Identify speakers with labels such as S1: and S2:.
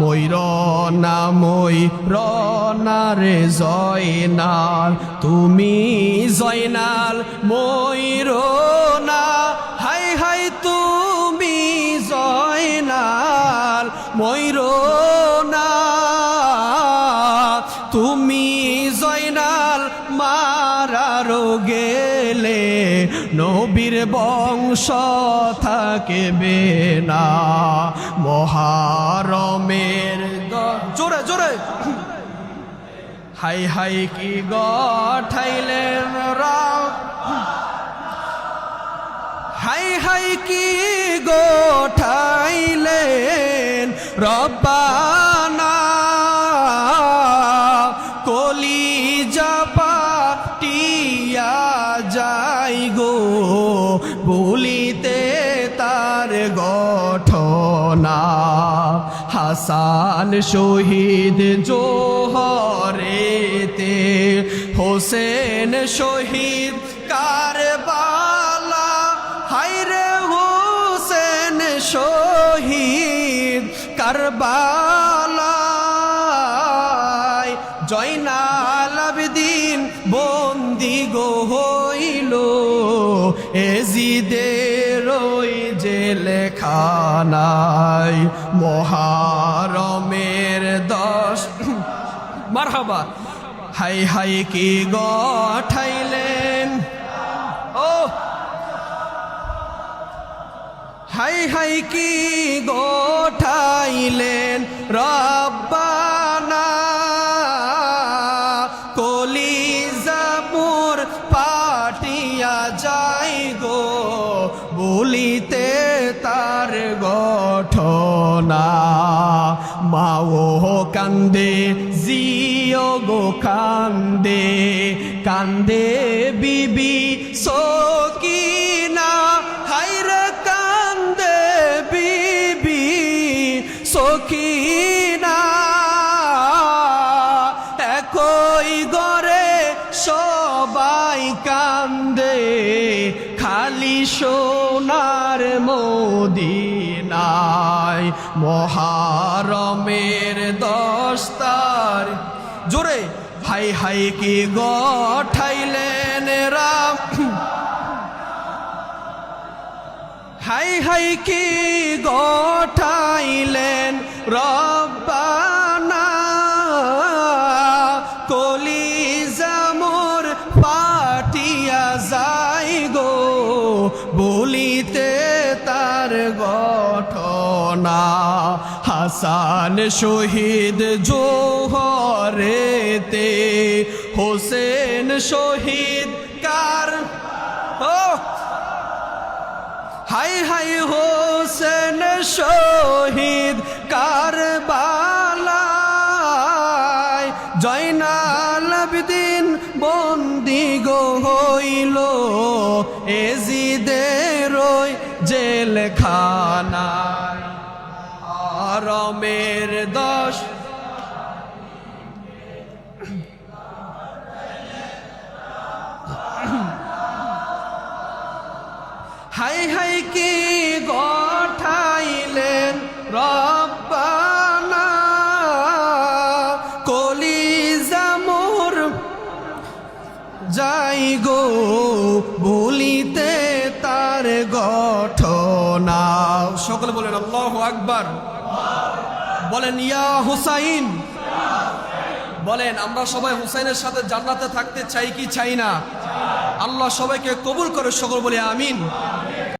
S1: মই রনা মই রনা রে জয়নাল, তুমি জয়নাল মই রনা হাই হাই, তুমি জয়নাল মই রনা তুমি জয়নাল মারারো গেলে নবীর বংশ থাকবে না। মহারমের জোরে জোরে। হাই হাই, কি গঠাইলেন রাম? হাই হাই, কি গোঠাইলেন? রব্বানা বলিতে তার গঠনা। হাসান শহীদ জোহরেতে হোসেন শহীদ কারবালা। হাইরে হোসেন শহীদ কারবালায় জয়নাল আবেদিন বন্দি গো হইল, এজিদের ওই জেলখানায় মহারমের দশ। মারহাবা। হাই হাই কি গঠাইলেন? ও। হাই হাই কি গঠাইলেন? রব্বানা কলি জাবুর পাটিয়া যাই গো, বলিতে তার গঠনা। মাও কান্দে, জিও গো কান্দে কান্দে বিবি সকিনা। হাইরে কান্দে বিবি সকিনা। সবাই কান্দে, খালি সোনার মদিনায়। মহারমের দস্তার জোরে, হাই হাই কি গঠাইলেন রাম। হাই হাই কি গঠাইলেন হাসান শহীদ জোহরেতে, হোসেন শহীদ কার? হাই হাই, হোসেন শহীদ কারবালায়, জয়নাল আবেদিন বন্দি গো হইল, এজিদের ওই আরমের দশ হাই হাই কি গঠাইলেন রব্বানা? কলি যাই গো, বলিতে তার গঠনা সকলে বলেন, আল্লাহ আকবার। বলেন, ইয়া হুসাইন। বলেন, আমরা সবাই হুসাইনের সাথে জান্নাতে থাকতে চাই কি চাই না? আল্লাহ সবাইকে কবুল করে সকল বলে, আমিন।